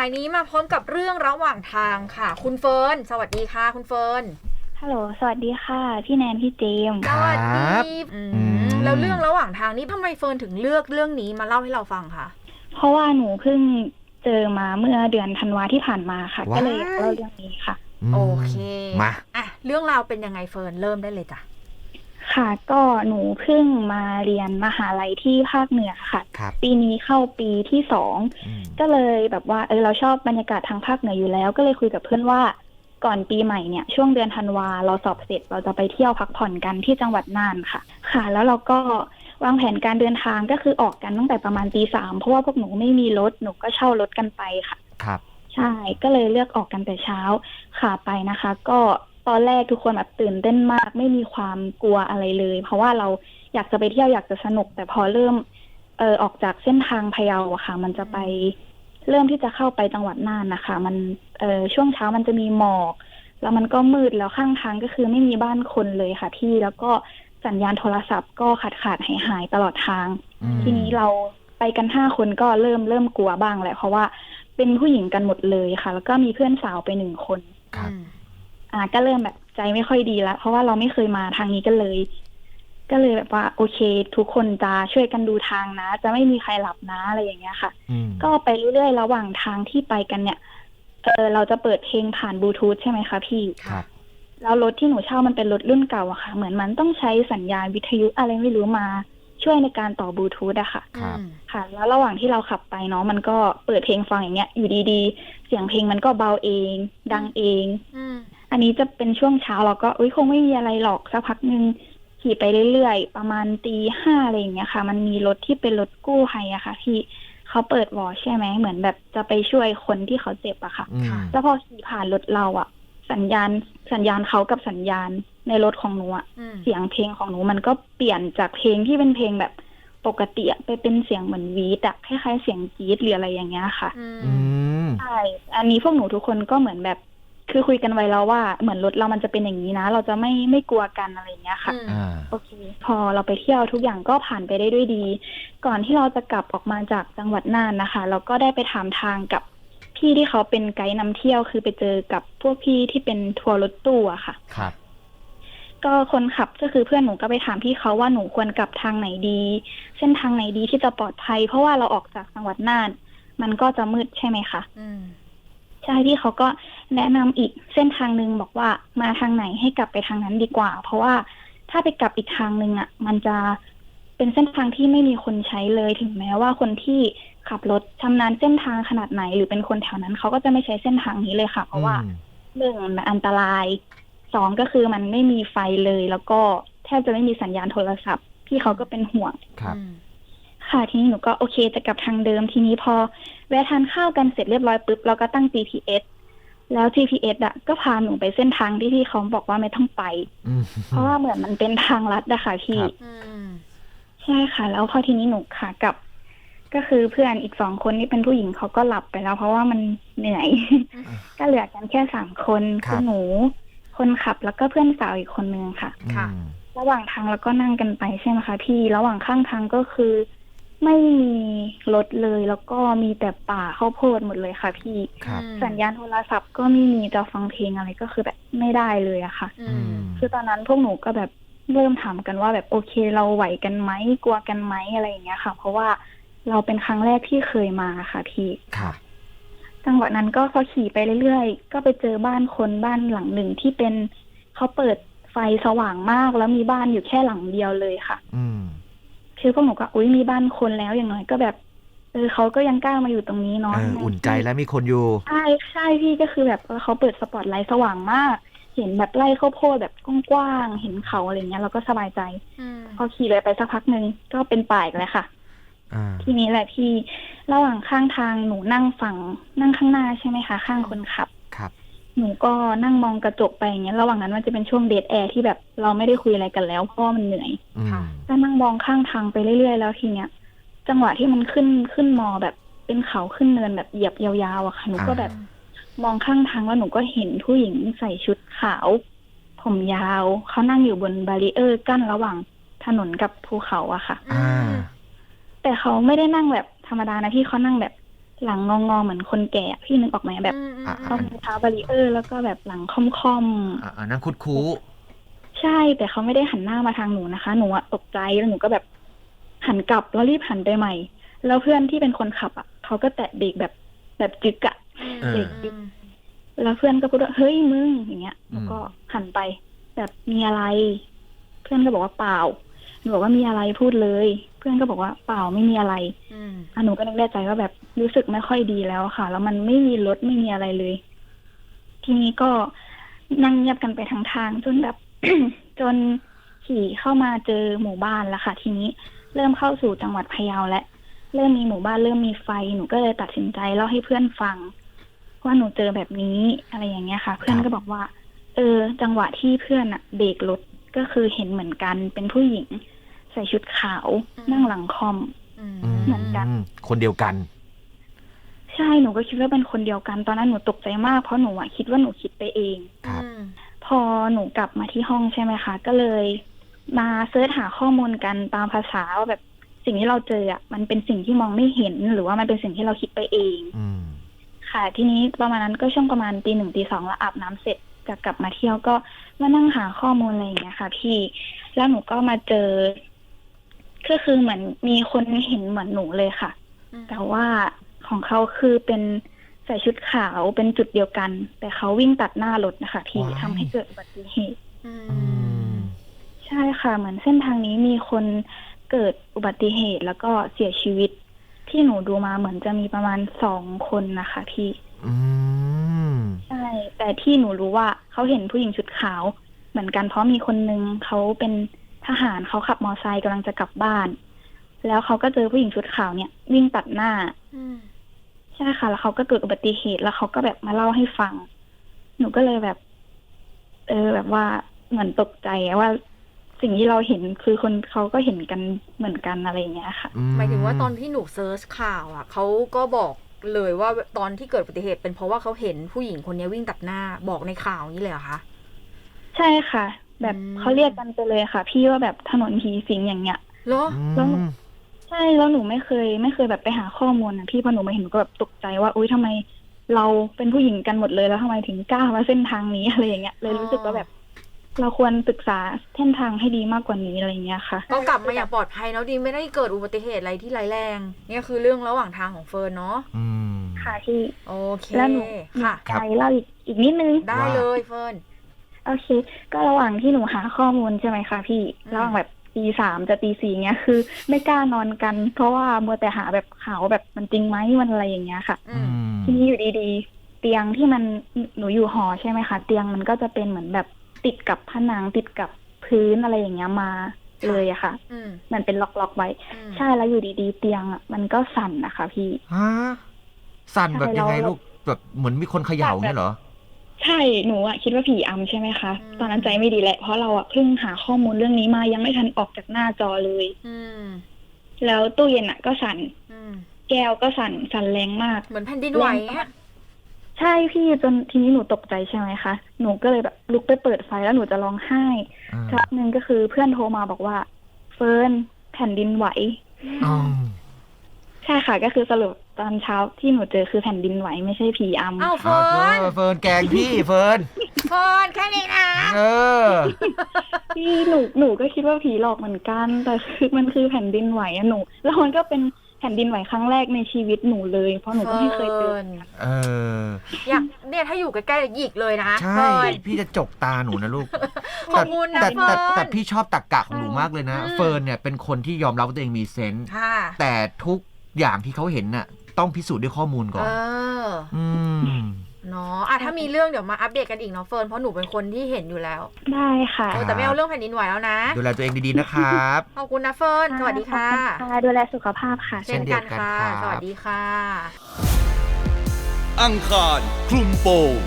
ายนี้มาพร้อมกับเรื่องระหว่างทางค่ะ คุณเฟิร์นสวัสดีค่ะ คุณเฟิร์นฮัลโหล สวัสดีค่ะ พี่แนน พี่เจมส์สวัสครัดีบอืมอืม แล้วเรื่องระหว่างทางนี้ทำไมเฟิร์นถึงเลือกเรื่องนี้มาเล่าให้เราฟังคะเพราะว่าหนูเพิ่งเจอมาเมื่อเดือนธันวาที่ผ่านมาค่ะ ว้าย ก็เลยอยากเล่าเรื่องนี้ค่ะ มโอเคมา อะเรื่องราวเป็นยังไงเฟิร์นเริ่มได้เลยจ้ะ ค่ะ ก็หนูเพิ่งมาเรียนมหาลัยที่ภาคเหนือค่ะ ครับปีนี้เข้าปีที่สอง อืมก็เลยแบบว่าเออเราชอบบรรยากาศทางภาคเหนืออยู่แล้ว ก็เลยคุยกับเพื่อนว่าก่อนปีใหม่เนี่ย ช่วงเดือนธันวาเราสอบเสร็จเราจะไปเที่ยวพักผ่อนกันที่จังหวัดน่านค่ะ ค่ะ แล้วเราก็วางแผนการเดินทางก็คือออกกันตั้งแต่ประมาณตีสามเพราะว่าพวกหนูไม่มีรถหนูก็เช่ารถกันไปค่ะ ครับ ใช่ก็เลยเลือกออกกันแต่เช้าขาไปนะคะ ก็ ตอนแรกทุกคนแบบตื่นเต้นมาก ไม่มีความกลัวอะไรเลย เพราะว่าเราอยากจะไปเที่ยวอยากจะสนุก แต่พอเริ่มเออออกจากเส้นทางพะเยาอะค่ะ มันจะไปเริ่มที่จะเข้าไปจังหวัดน่านนะคะ มันเออช่วงเช้ามันจะมีหมอก แล้วมันก็มืดแล้วข้างทางก็คือไม่มีบ้านคนเลยค่ะพี่แล้วก็สัญญาณโทรศัพท์ก็ขาดขาดหายหายๆตลอดทางอืมทีนี้เราไปกันห้าคนก็เริ่มเริ่มกลัวบ้างแหละเพราะว่าเป็นผู้หญิงกันหมดเลยค่ะ แล้วก็มีเพื่อนสาวไปหนึ่งคนครับ อืมอ่าก็เริ่มแบบใจไม่ค่อยดีแล้ว เพราะว่าเราไม่เคยมาทางนี้กันเลย ก็เลยแบบว่า โอเค ทุกคนจะช่วยกันดูทางนะ จะไม่มีใครหลับนะอะไรอย่างเงี้ยค่ะอืมก็ไปเรื่อยๆระหว่างทางที่ไปกันเนี่ยเออเราจะเปิดเพลงผ่านบลูทูธใช่ไหมคะพี่ครับแล้วรถที่หนูเช่ามันเป็นรถรุ่นเก่าอะค่ะ เหมือนมันต้องใช้สัญญาณวิทยุอะไรไม่รู้มาช่วยในการต่อบลูทูธอะค่ะครับอืมค่ะ แล้วระหว่างที่เราขับไปเนาะมันก็เปิดเพลงฟังอย่างเงี้ย อยู่ดีๆ เสียงเพลงมันก็เบาเอง ดังเอง อืม อันนี้จะเป็นช่วงเช้าเราก็อุ้ยคงไม่มีอะไรหรอกสักพักหนึ่งขี่ไปเรื่อยๆ ประมาณตีห้าอะไรอย่างเงี้ยค่ะ มันมีรถที่เป็นรถกู้ภัยอะค่ะที่เขาเปิดวอร์ใช่ไหมเหมือนแบบจะไปช่วยคนที่เขาเจ็บอะค่ะ อืมแล้วพอขี่ผ่านรถเราอะสัญญาณสัญญาณเขากับสัญญาณในรถของหนูอะอืมเสียงเพลงของหนูมันก็เปลี่ยนจากเพลงที่เป็นเพลงแบบปกติอะไปเป็นเสียงเหมือนวีดอะคล้ายๆเสียงกรีดหรืออะไรอย่างเงี้ยค่ะ อือืม ม ใช่ อันนี้พวกหนูทุกคนก็เหมือนแบบ คือคุยกันไว้แล้วว่าเหมือนรถเรามันจะเป็นอย่างนี้นะ เราจะไม่ไม่กลัวกันอะไรอย่างเงี้ยค่ะอืมอ่า โอเค พอเราไปเที่ยวทุกอย่างก็ผ่านไปได้ด้วยดี ก่อนที่เราจะกลับออกมาจากจังหวัดน่านนะคะ เราก็ได้ไปถามทางกับพี่ที่เขาเป็นไกด์นำเที่ยว คือไปเจอกับพวกพี่ที่เป็นทัวร์รถตู้อะค่ะ ครับ ก็คนขับก็คือเพื่อนหนูก็ไปถามพี่เขาว่าหนูควรกลับทางไหนดี เส้นทางไหนดีที่จะปลอดภัย เพราะว่าเราออกจากจังหวัดน่าน มันก็จะมืดใช่ไหมคะ อืมใช่พี่เขาก็แนะนำอีกเส้นทางหนึ่งบอกว่ามาทางไหนให้กลับไปทางนั้นดีกว่า เพราะว่าถ้าไปกลับอีกทางหนึ่งอะ มันจะเป็นเส้นทางที่ไม่มีคนใช้เลยถึงแม้ว่าคนที่ขับรถชำนาญเส้นทางขนาดไหน หรือเป็นคนแถวนั้นเขาก็จะไม่ใช้เส้นทางนี้เลยค่ะ เพราะว่าอืมหนึ่งมันอันตรายสองก็คือมันไม่มีไฟเลย แล้วก็แทบจะไม่มีสัญญาณโทรศัพท์พี่เขาก็เป็นห่วงครับอืม ค่ะทีนี้หนูก็โอเคจะกลับทางเดิมทีนี้พอ แวะทานข้าวกันเสร็จเรียบร้อยปุ๊บเราก็ตั้ง GPS แล้ว GPS อะก็พาหนูไปเส้นทางที่พี่เขาบอกว่าไม่ต้องไปอืมเพราะว่าเหมือนมันเป็นทางลัดอะค่ะพี่ครับอืมใช่ค่ะ แล้วพอทีนี้หนูค่ะกลับ ก็คือเพื่อนอีกสองคนที่เป็นผู้หญิงเขาก็หลับไปแล้ว เพราะว่ามันเหนื่อย ก็เหลือกันแค่สามคนครัคืบอหนู คนขับแล้วก็เพื่อนสาวอีกคนนึงค่ะ ค่ะอืมระหว่างทางเราก็นั่งกันไปใช่ไหมคะพี่ ระหว่างข้างทางก็คือ ไม่มีรถเลย แล้วก็มีแต่ป่าข้าวโพดหมดเลยค่ะพี่ ครับสัญญาณโทรศัพท์ก็ไม่มีจะฟังเพลงอะไรก็คือแบบไม่ได้เลยอะค่ะ อือืม ม คือตอนนั้นพวกหนูก็แบบเริ่มถามกันว่าแบบโอเคเราไหวกันไหมกลัวกันไหมอะไรอย่างเงี้ยค่ะ เพราะว่าเราเป็นครั้งแรกที่เคยมาค่ะพี่ครับจังหวะนั้นก็พอขี่ไปเรื่อยๆ ก็ไปเจอบ้านคนบ้านหลังหนึ่งที่เป็นเขาเปิดไฟสว่างมากแล้วมีบ้านอยู่แค่หลังเดียวเลยค่ะ อืม คือพวกหนูก็อุ้ยมีบ้านคนแล้วอย่างน้อยก็แบบเออเขาก็ยังกล้ามาอยู่ตรงนี้เนาะเอออุ่นใจแล้วมีคนอยู่ ใช่ใช่พี่ก็คือแบบเออเขาเปิดสปอตไลท์สว่างมาก เห็นแบบไร่ข้าวโพดแบบกว้างๆเห็นเขาอะไรเงี้ยเราก็สบายใจอืมพอขี่เลยไปสักพักหนึ่งก็เป็นป่าอีกแล้วค่ะ อ่า ทีนี้แหละที่ระหว่างข้างทางหนูนั่งฝั่งนั่งข้างหน้าใช่ไหมคะ ข้างคนขับครับ หนูก็นั่งมองกระจกไปอย่างเงี้ยระหว่างนั้นมันจะเป็นช่วงเดทแอร์ที่แบบเราไม่ได้คุยอะไรกันแล้วเพราะว่ามันเหนื่อยอืมก็นั่งมองข้างทางไปเรื่อยๆแล้วทีเนี้ย จังหวะที่มันขึ้นขึ้นมอแบบเป็นเขาขึ้นเนินแบบเหยียบยาวๆอะค่ะหนูก็แบบ มองข้างทางแล้วหนูก็เห็นผู้หญิงใส่ชุดขาว ผมยาวเขานั่งอยู่บนบารีเออร์กั้นระหว่างถนนกับภูเขาอะค่ะ อ่า แต่เขาไม่ได้นั่งแบบธรรมดานะพี่เขานั่งแบบ หลังงองๆเหมือนคนแก่อะพี่นึกออกไหมแบบอืมอืมอะรองเท้าบารีเออร์ แล้วก็แบบหลังค่อมๆอ่านั่งคุดคูใช่แต่เขาไม่ได้หันหน้ามาทางหนูนะคะ หนูอะตกใจแล้วหนูก็แบบหันกลับแล้วรีบหันไปใหม่ แล้วเพื่อนที่เป็นคนขับอะเขาก็แตะเบรกแบบแบบจึกอะ เอออืมแล้วเพื่อนก็พูดว่าเฮ้ยมึงอย่างเงี้ยแล้วก็หันไป แบบมีอะไร เพื่อนก็บอกว่าเปล่าหนูบอกว่ามีอะไรพูดเลย เพื่อนก็บอกว่าเปล่าไม่มีอะไรอืมอะหนูก็นึกได้ใจว่าแบบรู้สึกไม่ค่อยดีแล้วค่ะ แล้วมันไม่มีรถไม่มีอะไรเลย ทีนี้ก็นั่งเงียบกันไปทั้งทางจนแบบจนขี่เข้ามาเจอหมู่บ้านแล้วค่ะ ทีนี้เริ่มเข้าสู่จังหวัดพะเยาและเริ่มมีหมู่บ้านเริ่มมีไฟหนูก็เลยตัดสินใจเล่าให้เพื่อนฟังว่าหนูเจอแบบนี้อะไรอย่างเงี้ยค่ะ เพื่อนก็บอกว่า เออ จังหวะที่เพื่อนอะเบรกรถก็คือเห็นเหมือนกันเป็นผู้หญิง ใส่ชุดขาวนั่งหลังคอมอืมเหมือนกัน คนเดียวกัน ใช่หนูก็คิดว่าเป็นคนเดียวกันตอนนั้นหนูตกใจมากเพราะหนูอะคิดว่าหนูคิดไปเองครับอืมพอหนูกลับมาที่ห้องใช่ไหมคะ ก็เลยมาเซิร์ชหาข้อมูลกันตามภาษาว่าแบบสิ่งที่เราเจออะมันเป็นสิ่งที่มองไม่เห็น หรือว่ามันเป็นสิ่งที่เราคิดไปเองอืมค่ะ ทีนี้ประมาณนั้นก็ช่วงประมาณตีหนึ่งตีสองแล้วอาบน้ำเสร็จจะกลับมาเที่ยวก็มานั่งหาข้อมูลอะไรอย่างเงี้ยค่ะ พี่แล้วหนูก็มาเจอ ก็คือเหมือนมีคนเห็นเหมือนหนูเลยค่ะอืมแต่ว่าของเขาคือเป็นใส่ชุดขาวเป็นจุดเดียวกัน แต่เขาวิ่งตัดหน้ารถนะคะพี่ว้าย ทำให้เกิดอุบัติเหตุ อือืมมใช่ค่ะ เหมือนเส้นทางนี้มีคนเกิดอุบัติเหตุแล้วก็เสียชีวิต ที่หนูดูมาเหมือนจะมีประมาณสองคนนะคะพี่ อืมใช่ แต่ที่หนูรู้ว่าเขาเห็นผู้หญิงชุดขาว เหมือนกันเพราะมีคนนึงเขาเป็น ทหารเขาขับมอไซค์กำลังจะกลับบ้าน แล้วเขาก็เจอผู้หญิงชุดขาวเนี่ยวิ่งตัดหน้าอืมใช่ค่ะ แล้วเขาก็เกิดอุบัติเหตุแล้วเขาก็แบบมาเล่าให้ฟัง หนูก็เลยแบบ เออแบบว่าเหมือนตกใจอะว่าสิ่งที่เราเห็นคือคนเขาก็เห็นกันเหมือนกันอะไรอย่างเงี้ยค่ะ หมายถึงว่าตอนที่หนูเซิร์ชข่าวอะเขาก็บอกเลยว่าตอนที่เกิดอุบัติเหตุเป็นเพราะว่าเขาเห็นผู้หญิงคนนี้วิ่งตัดหน้าบอกในข่าวนี้เลยเหรอคะ ใช่ค่ะ แบบอืมเขาเรียกกันไปเลยค่ะ พี่ว่าแบบถนนผีสิงอย่างเงี้ยเหรออืมใช่แล้วหนูไม่เคย ไม่เคยแบบไปหาข้อมูลนะพี่พอหนูมาเห็นหนูก็แบบตกใจว่าอุ้ยทำไมเราเป็นผู้หญิงกันหมดเลยแล้วทำไมถึงกล้ามาเส้นทางนี้อะไรอย่างเงี้ยเลยรู้สึกว่าแบบ เราควรศึกษาเส้นทางให้ดีมากกว่านี้อะไรอย่างเงี้ยค่ะก็กลับมาอย่างปลอดภัยเนาะดีไม่ได้เกิดอุบัติเหตุอะไรที่ร้ายแรงเนี่ยคือเรื่องระหว่างทางของเฟิร์นเนาะอืมค่ะพี่โอเคแล้วหนูค่ะครับใจเล่าอีกอีกนิดนึงได้เลยเฟิร์น โอเค ก็ระหว่างที่หนูหาข้อมูลใช่ไหมคะพี่อืมระหว่างแบบตีสามจะตีสี่เงี้ยคือ ไม่กล้านอนกัน เพราะว่ามัวแต่หาแบบข่าวแบบมันจริงไหมมันอะไรอย่างเงี้ยค่ะอือืมมทีนี้อยู่ดีๆ เตียงที่มันหนูอยู่หอใช่ไหมคะ เตียงมันก็จะเป็นเหมือนแบบติดกับผนังติดกับพื้นอะไรอย่างเงี้ยมาเลยอะค่ะอืมมันเป็นล็อกๆไว้อืมใช่แล้วอยู่ดีๆ เตียงอะมันก็สั่นนะคะพี่ฮะสั่นแบบใช่ยังไงแล้วลูกแบบเหมือนมีคนเขย่าเนี่ยเหรอ ใช่หนูอะคิดว่าผีอำใช่ไหมคะ ตอนนั้นใจไม่ดีแหละเพราะเราอะเพิ่งหาข้อมูลเรื่องนี้มายังไม่ทันออกจากหน้าจอเลย อืมแล้วตู้เย็นอะก็สั่น อืมแก้วก็สั่นสั่นแรงมาก เหมือนแผ่นดินไหวอะใช่พี่จนทีนี้หนูตกใจใช่ไหมคะหนูก็เลยแบบลุกไปเปิดไฟแล้วหนูจะร้องไห้อ่าสักหนึ่งก็คือเพื่อนโทรมาบอกว่า เฟิร์นแผ่นดินไหว อ๋อใช่ ค่ะ ก็คือสรุปตอนเช้าที่หนูเจอคือแผ่นดินไหวไม่ใช่ผีอำอ้าวเอาเฟิร์นเธอเฟิร์นแกล้งพี่เฟิร์นเฟิร์นแค่นี้นะเออ พี่หนูหนูก็คิดว่าผีหลอกเหมือนกัน แต่คือมันคือแผ่นดินไหวอะหนู แล้วมันก็เป็นแผ่นดินไหวครั้งแรกในชีวิตหนูเลย เพราะหนูก็ไม่เคยเจอ ฟิร์นเออ อยากเนี่ยถ้าอยู่ใกล้ๆหยิกเลยนะใช่ เฟิร์น พี่จะจกตาหนูนะลูกขอบคุณนะแต่เฟิแต่ร์น แต่พี่ชอบตักกะของหนูมากเลยนะอืมเฟิร์นเนี่ยเป็นคนที่ยอมรับว่าตัวเองมีเซนส์ค่ะ แต่ทุก อย่างที่เขาเห็นน่ะ ต้องพิสูจน์ด้วยข้อมูลก่อน เอออืม เนาะอะถ้ามีเรื่องเดี๋ยวมาอัปเดตกันอีกเนาะเฟิร์นเพราะหนูเป็นคนที่เห็นอยู่แล้วได้ค่ะเออแต่ไม่เอาเรื่องแผ่นดินไหวแล้วนะดูแลตัวเองดีๆนะครับ ขอบคุณนะเฟิร์นสวัสดีค่ะ ขอบณค่ะ ดูแลสุขภาพค่ะ เช่เช่นนเดียกัวนกันค่ะครับสวัสดีค่ะ อังคารคลุมโปง